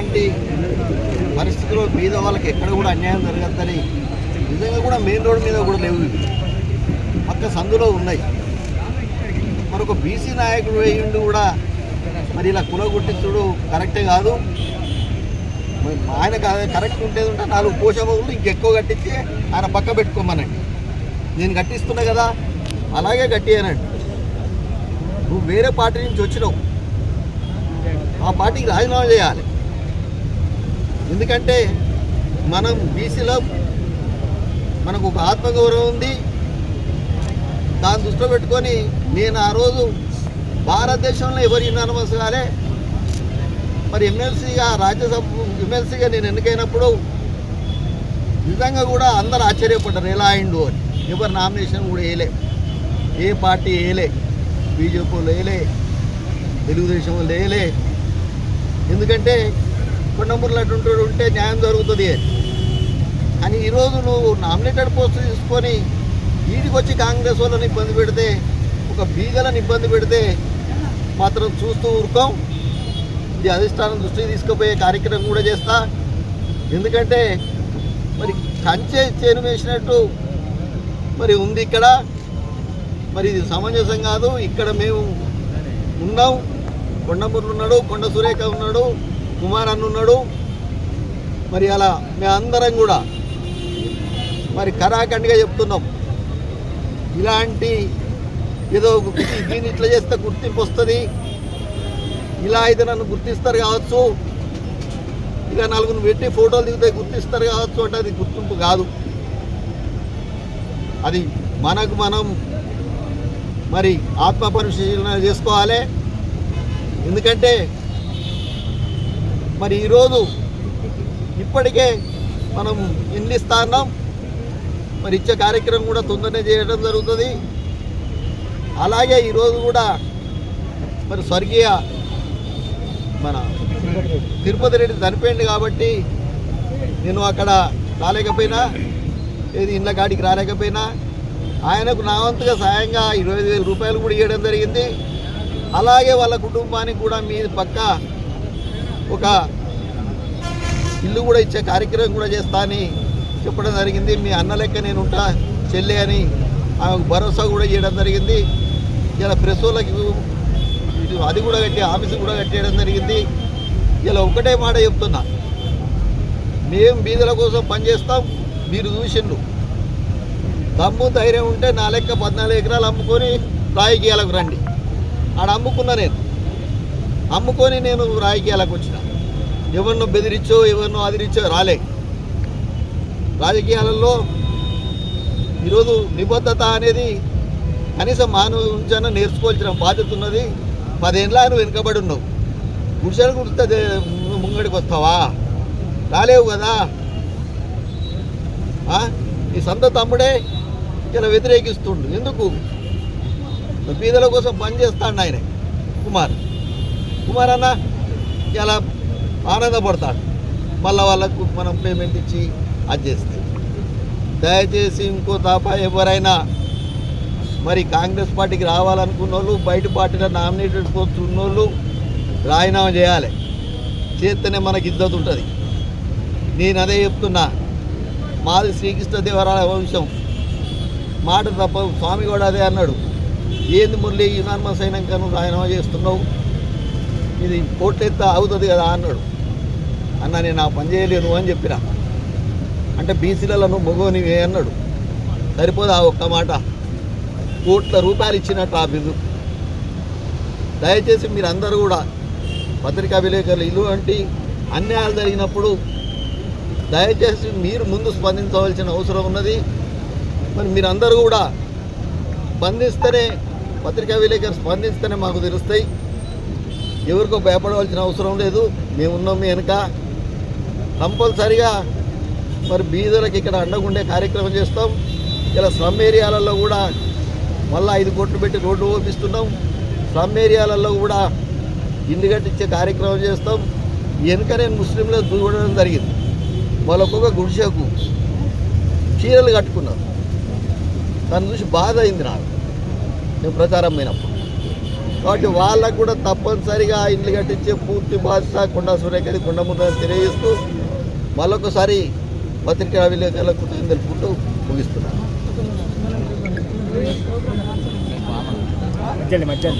ఇలాంటి పరిస్థితుల్లో మీద వాళ్ళకి ఎక్కడ కూడా అన్యాయం జరగద్దని నిజంగా కూడా మెయిన్ రోడ్ మీద కూడా లేవు పక్క సందులో ఉన్నాయి. మరొక బీసీ నాయకుడు వేయండి కూడా మరి ఇలా కుల కులగొట్టించుడు కరెక్టే కాదు. మరి ఆయన కరెక్ట్ ఉంటేది ఉంటే నాలుగు పోషకులు ఇంకెక్కువ కట్టించి ఆయన పక్క పెట్టుకోమనండి. నేను కట్టిస్తున్నా కదా అలాగే కట్టియనండి. నువ్వు వేరే పార్టీ నుంచి వచ్చినావు. ఆ పార్టీకి రాజీనామా చేయాలి. ఎందుకంటే మనం బీసీలో మనకు ఒక ఆత్మగౌరవం ఉంది. దాన్ని దృష్టిలో పెట్టుకొని నేను ఆ రోజు భారతదేశంలో ఎవరు యునానమస్ కాలే. మరి ఎమ్మెల్సీగా రాజ్యసభ ఎమ్మెల్సీగా నేను ఎన్నికైనప్పుడు నిజంగా కూడా అందరు ఆశ్చర్యపడ్డారు. ఎలా అయిండు అని. ఎవరు నామినేషన్ కూడా వేయలే. ఏ పార్టీ వేయలే. బీజేపీ వాళ్ళు వేయలే. తెలుగుదేశం వాళ్ళు వేయలే. ఎందుకంటే కొండమూరులు అటువంటి ఉంటే న్యాయం జరుగుతుంది. అని ఈరోజు నువ్వు నామినేటెడ్ పోస్ట్ తీసుకొని వీడికి వచ్చి కాంగ్రెస్ వాళ్ళని ఇబ్బంది పెడితే ఒక బీగలను ఇబ్బంది పెడితే మాత్రం చూస్తూ ఊరుకోం. ఇది అధిష్టానం దృష్టికి తీసుకుపోయే కార్యక్రమం కూడా చేస్తా. ఎందుకంటే మరి కంచె చేను వేసినట్టు మరి ఉంది ఇక్కడ. మరి ఇది సమంజసం కాదు. ఇక్కడ మేము ఉన్నాం. కొండమూరులు ఉన్నాడు కొండ సురేఖ ఉన్నాడు. కుమార్ అన్న ఉన్నాడు మరి అలా మేమందరం కూడా మరి కరాఖండిగా చెప్తున్నాం. ఇలాంటి ఏదో దీన్ని ఇట్లా చేస్తే గుర్తింపు వస్తుంది. ఇలా అయితే నన్ను గుర్తిస్తారు కావచ్చు. ఇలా నలుగురు పెట్టి ఫోటోలు దిగితే గుర్తిస్తారు కావచ్చు అంటే అది గుర్తింపు కాదు. అది మనకు మనం మరి ఆత్మ పరిశీలన చేసుకోవాలి. ఎందుకంటే మరి ఈరోజు ఇప్పటికే మనం ఇల్లు మరి ఇచ్చే కార్యక్రమం కూడా తొందరనే చేయడం జరుగుతుంది. అలాగే ఈరోజు కూడా మరి స్వర్గీయ మన తిరుపతి రెడ్డి చనిపోయింది కాబట్టి నేను అక్కడ రాలేకపోయినా ఏది ఇండ్ల కాడికి రాలేకపోయినా ఆయనకు నా వంతుగా సాయంగా ఇరవై ఐదు వేల రూపాయలు కూడా ఇవ్వడం జరిగింది. అలాగే వాళ్ళ కుటుంబానికి కూడా మీ పక్క ఒక ఇల్లు కూడా ఇచ్చే కార్యక్రమం కూడా చేస్తా అని చెప్పడం జరిగింది. మీ అన్న లెక్క నేను ఉంటా చెల్లి అని ఆమెకు భరోసా కూడా చేయడం జరిగింది. ఇలా ప్రెస్ ఇది అది కూడా కట్టి ఆఫీసు కూడా కట్టేయడం జరిగింది. ఇలా ఒకటే మాట చెప్తున్నా. మేము బీదల కోసం పనిచేస్తాం మీరు చూసిండు దమ్ము ధైర్యం ఉంటే నా లెక్క పద్నాలుగు ఎకరాలు అమ్ముకొని రాజకీయాలకు రండి. ఆడ అమ్ముకున్నా నేను. అమ్ముకొని నేను రాజకీయాలకు వచ్చిన. ఎవరినో బెదిరించో ఎవరినో అదిరించో రాలే. రాజకీయాలలో ఈరోజు నిబద్ధత అనేది కనీసం మానవ ఉంచాన నేర్చుకోవాల్సిన బాధ్యత ఉన్నది. పదేళ్ళ నువ్వు వెనుకబడి ఉన్నావు గుడిసెలు కుడితే ముంగడికి వస్తావా? రాలేవు కదా? ఆ? సొంత తమ్ముడే ఇలా వ్యతిరేకిస్తుండు. ఎందుకు? బీదల కోసం పనిచేస్తాడు ఆయన కుమార్. కుమార్ అన్న ఇలా ఆనందపడతాడు. మళ్ళీ వాళ్ళకు మనం పేమెంట్ ఇచ్చి అది చేస్తే. దయచేసి ఇంకో తప్ప ఎవరైనా మరి కాంగ్రెస్ పార్టీకి రావాలనుకున్న వాళ్ళు బయట పార్టీలో నామినేటెడ్ పోతున్న వాళ్ళు రాజీనామా చేయాలి. చేస్తేనే మనకి ఇద్దరు ఉంటుంది. నేను అదే చెప్తున్నా. మాది శ్రీకృష్ణదేవరాయ వంశం. మాట తప్ప స్వామి కూడా అదే అన్నాడు. ఏంది మురళి యునాన్మస్ అయినాక నువ్వు రాజీనామా చేస్తున్నావు? ఇది కోట్లు ఎత్త అవుతుంది కదా అన్నాడు. అన్న నేను ఆ పని చేయలేను అని చెప్పిన. అంటే బీసీలలో నువ్వు మగోనివే అన్నాడు. సరిపోదు ఆ ఒక్క మాట? కోట్ల రూపాయలు ఇచ్చినట్టు ఆఫీసు దయచేసి మీరందరూ కూడా పత్రికా విలేకరులు ఇటువంటి అన్యాయాలు జరిగినప్పుడు దయచేసి మీరు ముందు స్పందించవలసిన అవసరం ఉన్నది. మరి మీరందరూ కూడా స్పందిస్తేనే పత్రికా విలేకరు స్పందిస్తేనే మాకు తెలుస్తాయి. ఎవరికో భయపడవలసిన అవసరం లేదు. మేమున్నాం మీ వెనుక. కంపల్సరిగా మరి బీదలకు ఇక్కడ అండగుండే కార్యక్రమం చేస్తాం. ఇలా స్లమ్ ఏరియాలలో కూడా మళ్ళీ ఐదు కోట్లు పెట్టి రోడ్లు ఓపిస్తున్నాం. స్లమ్ ఏరియాలలో కూడా ఇల్లు కట్టించే కార్యక్రమం చేస్తాం. వెనుక నేను ముస్లింలు దూడడం జరిగింది. వాళ్ళొక్కొక్క గుడిసెకు చీరలు కట్టుకున్నారు దాన్ని చూసి బాధ అయింది నాకు. నేను ప్రచారం పోయినప్పుడు. కాబట్టి వాళ్ళకు కూడా తప్పనిసరిగా ఆ ఇండ్లు కట్టించే పూర్తి బాధ్యత కొండా సూర్యకది కొండముద్దని తెలియజేస్తూ మరొకసారి పత్రికా విలేకరులకు కృతజ్ఞతలు తెలుపుకుంటూ ముగిస్తున్నాను. మధ్యలో మధ్యలో